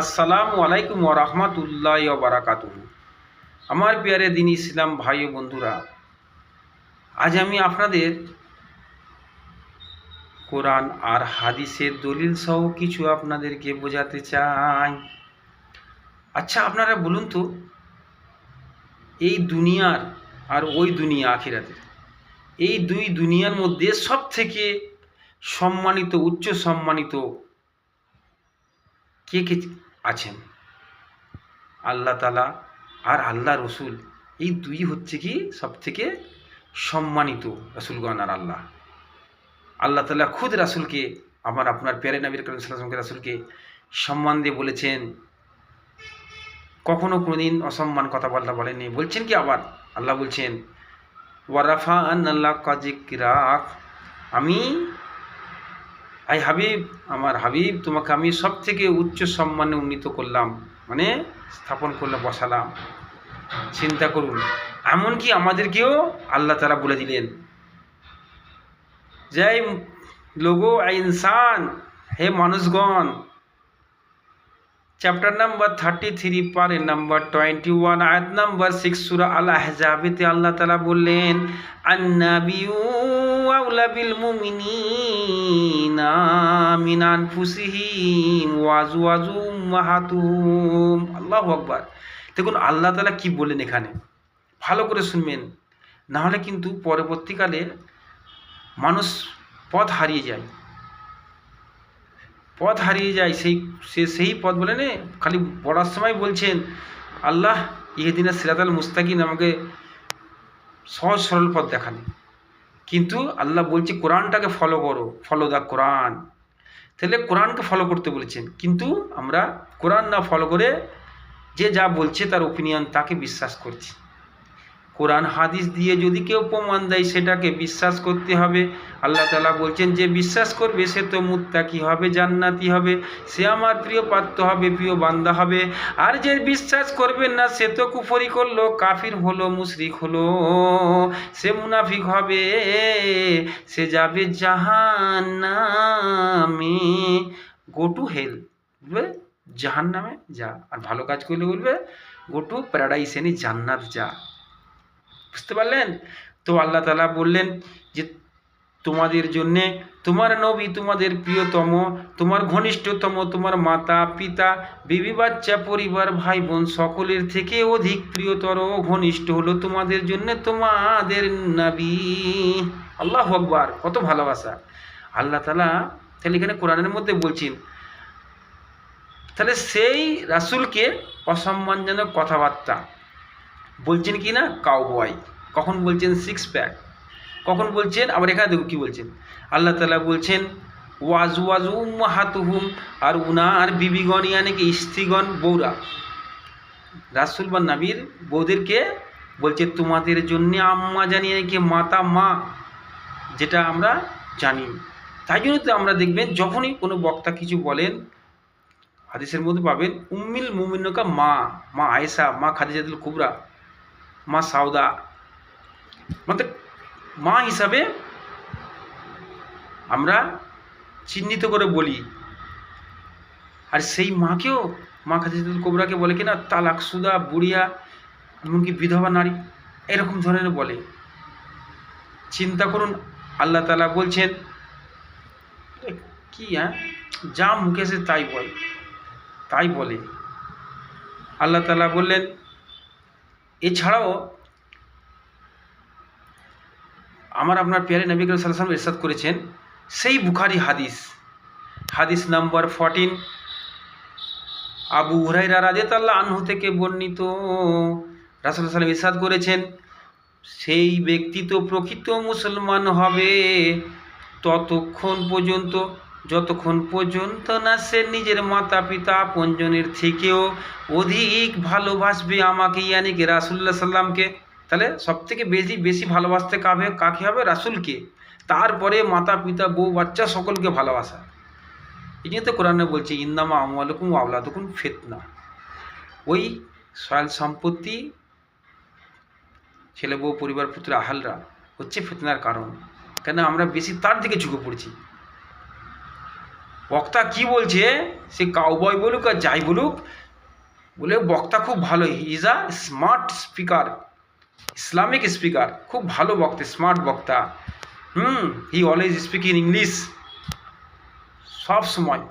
আসসালামু আলাইকুম ওরহমতুল্লাহ বারাকাতু আমার পেয়ারে দিন ইসলাম ভাই ও বন্ধুরা, আজ আমি আপনাদের কোরআন আর হাদিসের দলিল সহ কিছু আপনাদেরকে বোঝাতে চাই। আচ্ছা আপনারা বলুন তো, এই দুনিয়ার আর ওই দুনিয়া আখিরাতের, এই দুই দুনিয়ার মধ্যে সব থেকে সম্মানিত, উচ্চ সম্মানিত কে কে আছেন? আল্লাহ তালা আর আল্লাহ রসুল, এই দুই হচ্ছে কি সব থেকে সম্মানিত রসুলগণ আর আল্লাহ। আল্লাহ তালা খুদ রাসুলকে, আমার আপনার প্যারে নবীর করিম সাল্লামকে রাসুলকে সম্মান দিয়ে বলেছেন। কখনো কোনোদিন অসম্মান কথা বলতে বলেনি বলছেন কি আবার? আল্লাহ বলছেন ওয়ারাফা আন আল্লাহ কাজিক আমি আই হাবিব, আমার হাবিব, তোমাকে আমি সব থেকে উচ্চ সম্মানে উন্নীত করলাম মানে স্থাপন করলে বসালাম। চিন্তা করুন, এমনকি আমাদেরকেও আল্লাহ তারা বলে দিলেন। জয় লোগো ইনসান, হে মানুষগণ চ্যাপ্টার নাম্বার থার্টি থ্রি পারে নাম্বার টোয়েন্টি ওয়ান আয়াত নাম্বার সিক্স সুরা আল আহজাবিতে আল্লাহ তালা বললেন আন্নাবিউ আউলা বিল মুমিনিনা মিন আনফুসিহিম ওয়াজু মাহাতুম আল্লাহু আকবার। দেখুন, আল্লাহ তালা কি বলেন এখানে? ভালো করে শুনবেন। নাহলে কিন্তু পরবর্তীকালে মানুষ পথ হারিয়ে যায়। পথ হারিয়ে যায়, সেই, সে সেই পথ বলে নে, খালি পড়ার সময় বলছেন, আল্লাহ ইহেদিনা সিরাতাল মুস্তাকিন আমাকে সহজ সরল পথ দেখান। কিন্তু আল্লাহ বলছে, কোরআনটাকে ফলো করো ফলো দ্য কোরআন তাহলে কোরআনকে ফলো করতে বলেছেন। কিন্তু আমরা কোরআন না ফলো করে যে যা বলছে তার ওপিনিয়ন তাকে বিশ্বাস করছি। কোরআন হাদিস দিয়ে যদি কেউ প্রমাণ দেয় সেটাকে বিশ্বাস করতে হবে। আল্লাহ তালা বলছেন, যে বিশ্বাস করবে সে তো মুত্তাকি হবে, জান্নাতি হবে, সে আমার প্রিয় পাত্র হবে, প্রিয় বান্দা হবে। আর যে বিশ্বাস করবেন না, সে তো কুফরি করল, কাফির হলো, মুশরিক হলো, সে মুনাফিক হবে। সে যাবে জাহান নামে গো টু হেল বুঝবে জাহান নামে যা, আর ভালো কাজ করলে বলবে গো টু প্যারাডাইস এনি জান্নাত যা। বুঝতে পারলেন? তো আল্লাহ তালা বললেন যে, তোমাদের জন্যে তোমার নবী তোমাদের প্রিয়তম, তোমার ঘনিষ্ঠতম, তোমার মাতা, পিতা, বিবি, বাচ্চা, পরিবার ভাই বোন সকলের থেকে অধিক প্রিয়তর ও ঘনিষ্ঠ হলো তোমাদের জন্য তোমাদের নবী। আল্লাহ আকবার, কত ভালোবাসা। আল্লাহ তালা তাহলে এখানে কোরআনের মধ্যে বলছেন, তাহলে সেই রাসুলকে অসম্মানজনক কথাবার্তা বলছেন কি না? কাউবয় কখন বলছেন সিক্স প্যাক কখন বলছেন? আবার এখানে দেখো কী বলছেন? আল্লাহ তালা বলছেন, ওয়াজু ওয়াজু মাহাতুহুম আর উনা আর বিবিগণ ইয়ানিকে স্ত্রীগণ বৌরা রাসুল বা নাবির বৌদেরকে বলছে, তোমাদের জন্যে আম্মা জানিয়ে নাকি মাতা মা, যেটা আমরা জানি তাই জন্য তো আমরা দেখবেন, যখনই কোনো বক্তা কিছু বলেন, হাদিসের মধ্যে পাবেন, উম্মিল মুমিনকা মা মা আয়েশা, মা খাদিজাতুল কুবরা। মা সাউদা মানে মা হিসাবে আমরা চিহ্নিত করে বলি। আর সেই মাকেও মা খাদিজাতুল কোবরাকে বলে কিনা, তালাক সুদা, বুড়িয়া, এমনকি বিধবা নারী, এরকম ধরনের বলে। চিন্তা করুন, আল্লাহ তালা বলছেন কি হ্যাঁ? যা মুখে সে তাই বল। তাই বলে। আল্লাহ তালা বললেন এছাড়াও আমার আপনার পেয়ারে নবী করিম সাল্লাম ইরশাদ করেছেন, সেই বুখারি হাদিস হাদিস নাম্বার ফরটিন আবু হুরাইরা রাজেতাল্লাহ আনহু থেকে বর্ণিত, রাসুল সাল্লাম ইরশাদ করেছেন, সেই ব্যক্তি তো প্রকৃত মুসলমান হবে, ততক্ষণ পর্যন্ত যতক্ষণ পর্যন্ত না সে নিজের মাতা পিতা আপনজনের থেকেও অধিক ভালোবাসবে আমাকে ইয়ানিকে রাসুল্লাহ সাল্লামকে তাহলে সব থেকে বেশি বেশি ভালোবাসতে কাবে কাকে হবে? রাসুলকে। তারপরে মাতা পিতা বউ, বাচ্চা সকলকে ভালোবাসা। এই জন্য তো কোরআনে বলছে ইন্দামা আমালুকুম আওলাদুকুম ফেতনা। ওই সয়াল সম্পত্তি ছেলে বউ, পরিবার পুত্র, আহালরা হচ্ছে ফেতনার কারণ। কেন আমরা বেশি তার দিকে ঝুঁকে পড়ছি। বক্তা কি বলছে? সে কাউবয় বলুক আর যাই বলুক, বলে বক্তা খুব ভালো is a smart speaker Islamic speaker খুব ভালো বক্তা স্মার্ট বক্তা। হুম he always speak in English সব সময়।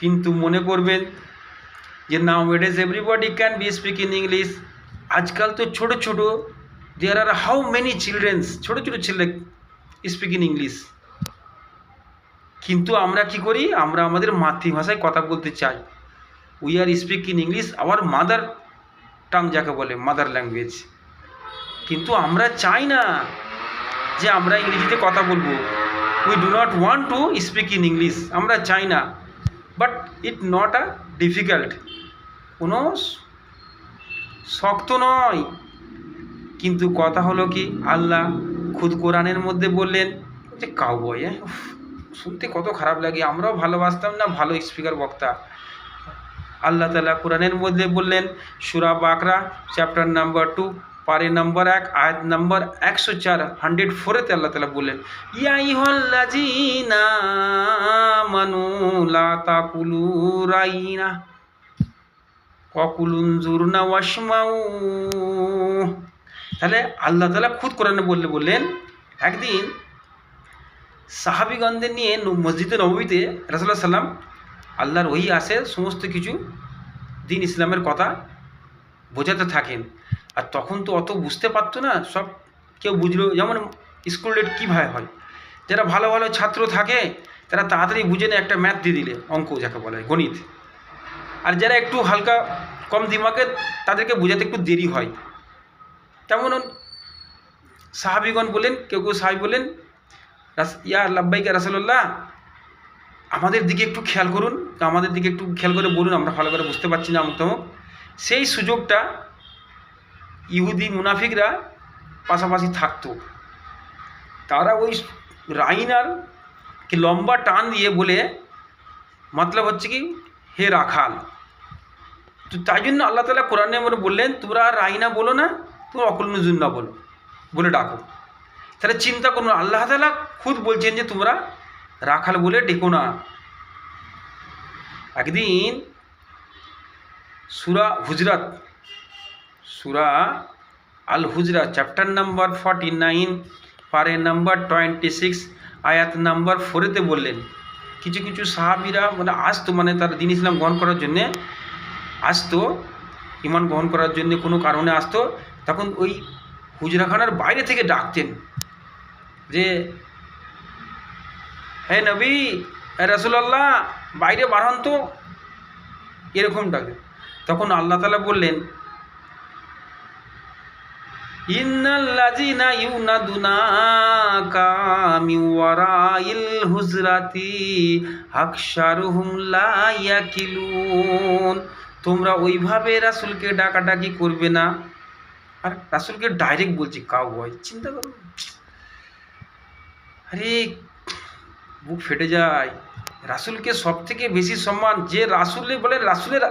কিন্তু মনে করবেন যে now it is everybody can be speak in English আজকাল তো ছোট ছোট there are how many childrens ছোট ছোট ছেলে স্পিক ইন ইংলিশ কিন্তু আমরা কি করি? আমরা আমাদের মাতৃভাষায় কথা বলতে চাই। We are speak in English our mother tongue যাকে বলে মাদার ল্যাঙ্গুয়েজ কিন্তু আমরা চাই না যে আমরা ইংরেজিতে কথা বলব। We do not want to speak in English আমরা চাই না। But it not a difficult কোনো শক্ত নয়। কিন্তু কথা হলো কি আল্লাহ খুদ কোরআনের মধ্যে বললেন যে কাউবয় হ্যাঁ উফ, শুনতে কত খারাপ লাগে, আমরাও ভালোবাসতাম না? ভালো স্পিকার বক্তা। আল্লাহ তালা কোরআনের মধ্যে বললেন, সুরা বাকরা চ্যাপ্টার নাম্বার টু পারে নাম্বার এক, আয়াত নাম্বার একশো চার হান্ড্রেড ফোরেতে আল্লাহ তালা বললেন, ইয়া ইহল্লাজিনা মানু লা তাকুলু রাইনা ককুলুন জুরনা ওয়াসমাউ তাহলে আল্লাহ তালা খুদ কোরআনে বললে, বললেন, একদিন সাহাবিগণদের নিয়ে ন- মসজিদে নবমীতে রাসুল্লাহ সাল্লাম আল্লাহর ওই আসে, সমস্ত কিছু দিন ইসলামের কথা বোঝাতে থাকেন। আর তখন তো অত বুঝতে পারতো না, সব কেউ বুঝলো, যেমন স্কুল ডেট কীভাবে হয়। যারা ভালো ভালো ছাত্র থাকে, তারা তাড়াতাড়ি বুঝে নেয়, একটা ম্যাথ দিয়ে দিলে, অঙ্ক যাকে বলা, গণিত। আর যারা একটু হালকা কম দিমাগে, তাদেরকে বোঝাতে একটু দেরি হয়। তেমন সাহাবিগণ বলেন, কেউ কেউ সাহাবি বলেন ইয়া লাব্বাইকা রাসুল্লাহ আমাদের দিকে একটু খেয়াল করুন, আমাদের দিকে একটু খেয়াল করে বলুন, আমরা ভালো করে বুঝতে পারছি না অমুক তমুক। সেই সুযোগটা ইহুদি মুনাফিকরা পাশাপাশি থাকতো। তারা ওই রাইনার কি লম্বা টান দিয়ে বলে, মতলব হচ্ছে কি, হে রাখাল, তো তাই জন্য আল্লাহ তালা কোরআনে আমরা বললেন, তোমরা রাইনা বলো না, তোমরা অকুল বলো, বলে ডাকো। তাহলে চিন্তা করুন আল্লাহ তালা খুদ বলছেন যে তোমরা রাখাল বলে ডেকো না। একদিন সুরা হুজরাত, সুরা আল হুজরা চ্যাপ্টার নাম্বার ফর্টি নাইন পারে নাম্বার টোয়েন্টি সিক্স আয়াত নাম্বার ফোরেতে বললেন, কিছু কিছু সাহাবিরা মানে আসতো মানে তার দিন ইসলাম গ্রহণ করার জন্যে, আসতো ইমান গ্রহণ করার জন্য কোনো কারণে আসতো, তখন ওই হুজরাখানার বাইরে থেকে ডাকতেন। যে, হে নবী রসুল্লাহ বাইরে বাড়ান তো এরকম ডাকে তখন আল্লাহ তালা বললেন ওয়ারাইল হুজরাতি তোমরা ওইভাবে রাসূলকে ডাকাডাকি করবে না। আর রাসূলকে ডাইরেক্ট বলছি কাউ চিন্তা করো আরে, বুক ফেটে যায়। রাসুলকে সব থেকে বেশি সম্মান যে রাসূলে বলে, রাসুলের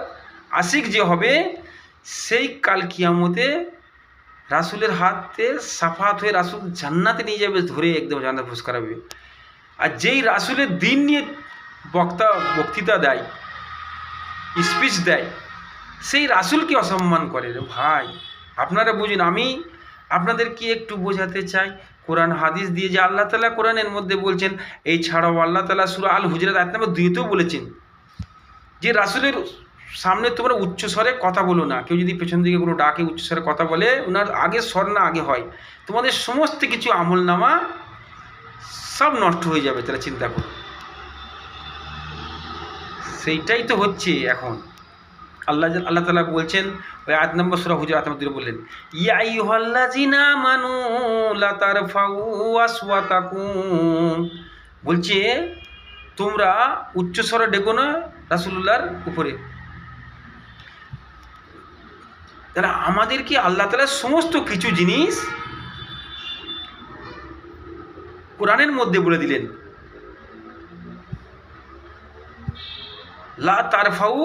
আশিক যে হবে, সেই কাল কিয়ামতে রাসূলের হাতে সাফাত হয়ে রাসুল জান্নাতে নিয়ে যাবে, ধরে একদম জান্নাত ফুস করাবে। আর যেই রাসূলের দিন নিয়ে বক্তা, বক্তৃতা দেয় স্পিচ দেয়, সেই রাসুলকে অসম্মান করে। ভাই, আপনারা বুঝুন, আমি আপনাদেরকে একটু বোঝাতে চাই কোরআন হাদিস দিয়ে যে আল্লাহ তালা কোরআনের মধ্যে বলছেন, এই ছাড়াও আল্লাহ তালা সুরা আল হুজরাত আয়াত নাম্বার দুইতেও বলেছেন। যে রাসুলের সামনে তোমরা উচ্চস্বরে কথা বলো না। কেউ যদি পেছন দিকে কোনো ডাকে উচ্চস্বরে কথা বলে, ওনার আগে স্বর না আগে হয়। তোমাদের সমস্ত কিছু আমল নামা সব নষ্ট হয়ে যাবে তারা চিন্তা করো। সেইটাই তো হচ্ছে এখন। আল্লাহ আল্লাহ তালা বলছেন, ওই আট নম্বর সুরা হুজুর আত্মা দিলে বললেন ইয়াই হল্লাজিনা মানু লাতার বলছে, তোমরা উচ্চস্বরে ডেকো না রাসুল্লাহর উপরে। তাহলে আমাদেরকে আল্লাহ তালা সমস্ত কিছু জিনিস কোরআনের মধ্যে বলে দিলেন। লা তারফাউ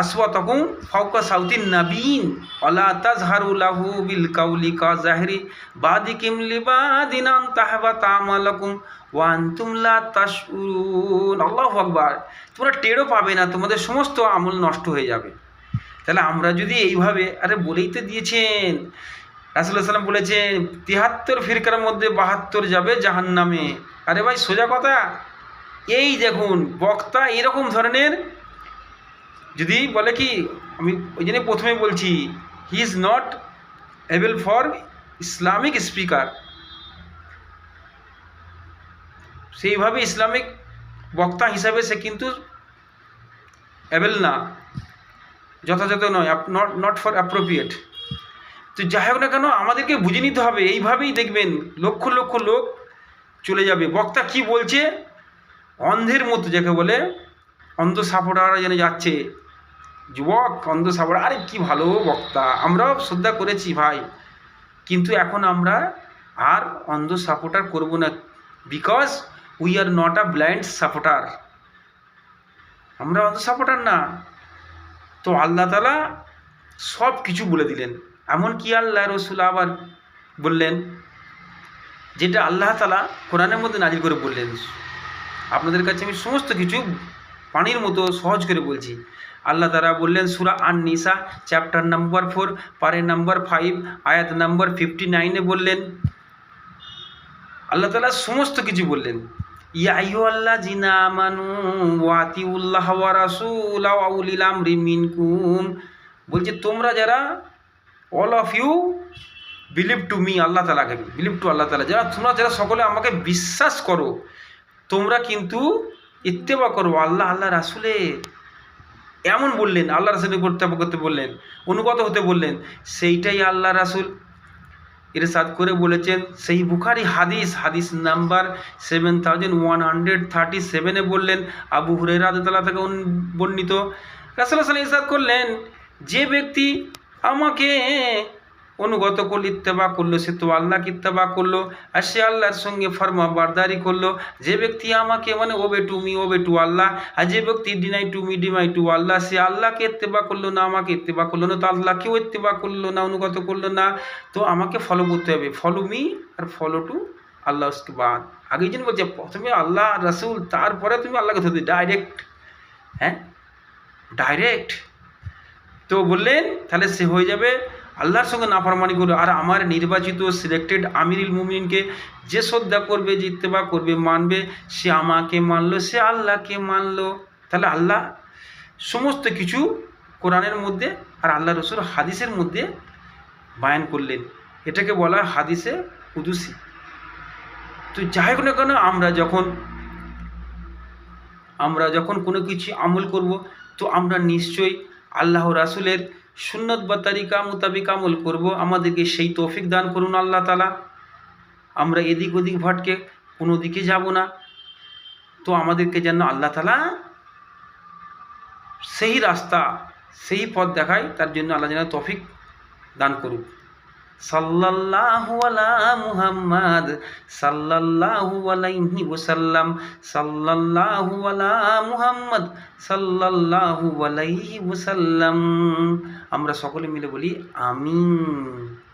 আসওয়াতাকুম ফাওকা সাউতিন নাবিন ওয়ালা তাজহারু লাহু বিল কাউলি কা জাহরি বাদিকিম লিবাদিন আন তাহবাতা আমালাকুম ওয়া আনতুম লা তাশউরুন। আল্লাহু আকবার। তোমরা টেরও পাবে না, তোমাদের সমস্ত আমল নষ্ট হয়ে যাবে। তাহলে আমরা যদি এইভাবে, আরে বলেই তো দিয়েছেন রাসুল্লাহ সাল্লাম বলেছেন, তিহাত্তর ফিরকার মধ্যে বাহাত্তর যাবে জাহান্নামে। আরে ভাই, সোজা কথা। এই দেখুন, বক্তা এরকম ধরনের যদি বলে কি, আমি ওই জন্য প্রথমে বলছি he is not able for Islamic speaker সেইভাবে ইসলামিক বক্তা হিসাবে সে কিন্তু অ্যাবেল না, যথাযথ নয় নট নট ফর অ্যাপ্রোপ্রিয়েট তো যাই হোক না কেন, আমাদেরকে বুঝে নিতে হবে, এইভাবেই দেখবেন, লক্ষ লক্ষ লোক চলে যাবে। বক্তা কি বলছে? অন্ধের মতো, যাকে বলে, অন্ধ সাপোর্টাররা যেন যাচ্ছে। যুবক অন্ধ সাপোর্টার আরে কি ভালো বক্তা, আমরাও শ্রদ্ধা করেছি ভাই। কিন্তু এখন আমরা আর অন্ধ সাপোর্টার করব না because we are not a blind supporter আমরা অন্ধ সাপোর্টার না। তো আল্লাহ তালা সব কিছু বলে দিলেন। এমন কি আল্লাহ রসুল আবার বললেন, যেটা আল্লাহ তালা কোরআনের মধ্যে নাজির করে বললেন। আপনাদের কাছে আমি সমস্ত কিছু পানির মতো সহজ করে বলছি। আল্লাহ তারা বললেন, সুরা আন নিসা চ্যাপ্টার নাম্বার ফোর পারে নাম্বার ফাইভ আয়াত নাম্বার ফিফটি নাইনে বললেন। আল্লাহ তালা সমস্ত কিছু বললেন। বলছে, তোমরা যারা all of you believe to me আল্লাহ তালাকে বিলিভ টু আল্লাহ তালা যারা, তোমরা যারা সকলে আমাকে বিশ্বাস করো, তোমরা কিন্তু ইত্তেবা করো আল্লাহ আল্লাহ রাসুলে এমন বললেন, আল্লাহ রাসুলের করতে করতে বললেন, অনুগত হতে বললেন, সেইটাই আল্লাহ রাসুল ইরশাদ করে বলেছেন, সেই বুখারি হাদিস হাদিস number seven thousand one hundred thirty সেভেনে বললেন, আবু হুরেরা তালা থেকে বর্ণিত। রাসুল্লাহ সাল্লাম ইরশাদ করলেন, যে ব্যক্তি আমাকে অনুগত করল ইত্তেবা করল, সে তো আল্লাহকে ইত্তেবা করল, আর সে আল্লাহর সঙ্গে ফর্মা বারদারি করল। যে ব্যক্তি আমাকে মানে ও বেটু মি ও বেটু আল্লাহ। আর যে ব্যক্তি, deny to me, deny to আল্লাহ। সে আল্লাহকে ইত্তেবা করল না, আমাকে ইত্তেবা করল না, তো আল্লাহকেও ইত্তেবা করল না, অনুগত করল না। তো আমাকে ফলো করতে হবে। ফলো মি আর ফলো টু আল্লাহ উসকে বাদ। আগেই জন্য বলছে, প্রথমে আল্লাহ রাসুল, তারপরে তুমি আল্লাহকে ধরতে ডাইরেক্ট হ্যাঁ? ডাইরেক্ট তো বললেন, তাহলে সে হয়ে যাবে আল্লাহর সঙ্গে নাফরমানি করবে আর আমার নির্বাচিত সিলেক্টেড আমিরুল মুমিনকে যে শ্রদ্ধা করবে, যে ইত্তেবা করবে, মানবে, সে আমাকে মানলো, সে আল্লাহকে মানলো। তাহলে আল্লাহ সমস্ত কিছু কোরআনের মধ্যে আর আল্লাহ রসুল হাদিসের মধ্যে বায়ান করলেন। এটাকে বলা হাদিসে কুদুসি। তো যাই হোক না কেন, আমরা যখন আমরা যখন কোনো কিছু আমল করব, তো আমরা নিশ্চয়ই আল্লাহ রাসুলের সুন্নত বা তারিকা মোতাবিক আমল করব, আমাদেরকে সেই তৌফিক দান করুন আল্লাহ তালা আমরা এদিক ওদিক ভাটকে কোনো দিকে যাব না। তো আমাদেরকে যেন আল্লাহ তালা সেই রাস্তা, সেই পথ দেখায়, তার জন্য আল্লাহ যেন তৌফিক দান করুক। সাল্লাল্লাহু আলা মুহাম্মাদ, সাল্লাল্লাহু আলাইহি ওয়াসাল্লাম, সাল্লাল্লাহু আলা মুহাম্মাদ, সাল্লাল্লাহু আলাইহি ওয়াসাল্লাম। আমরা সকলে মিলে বলি, আমিন।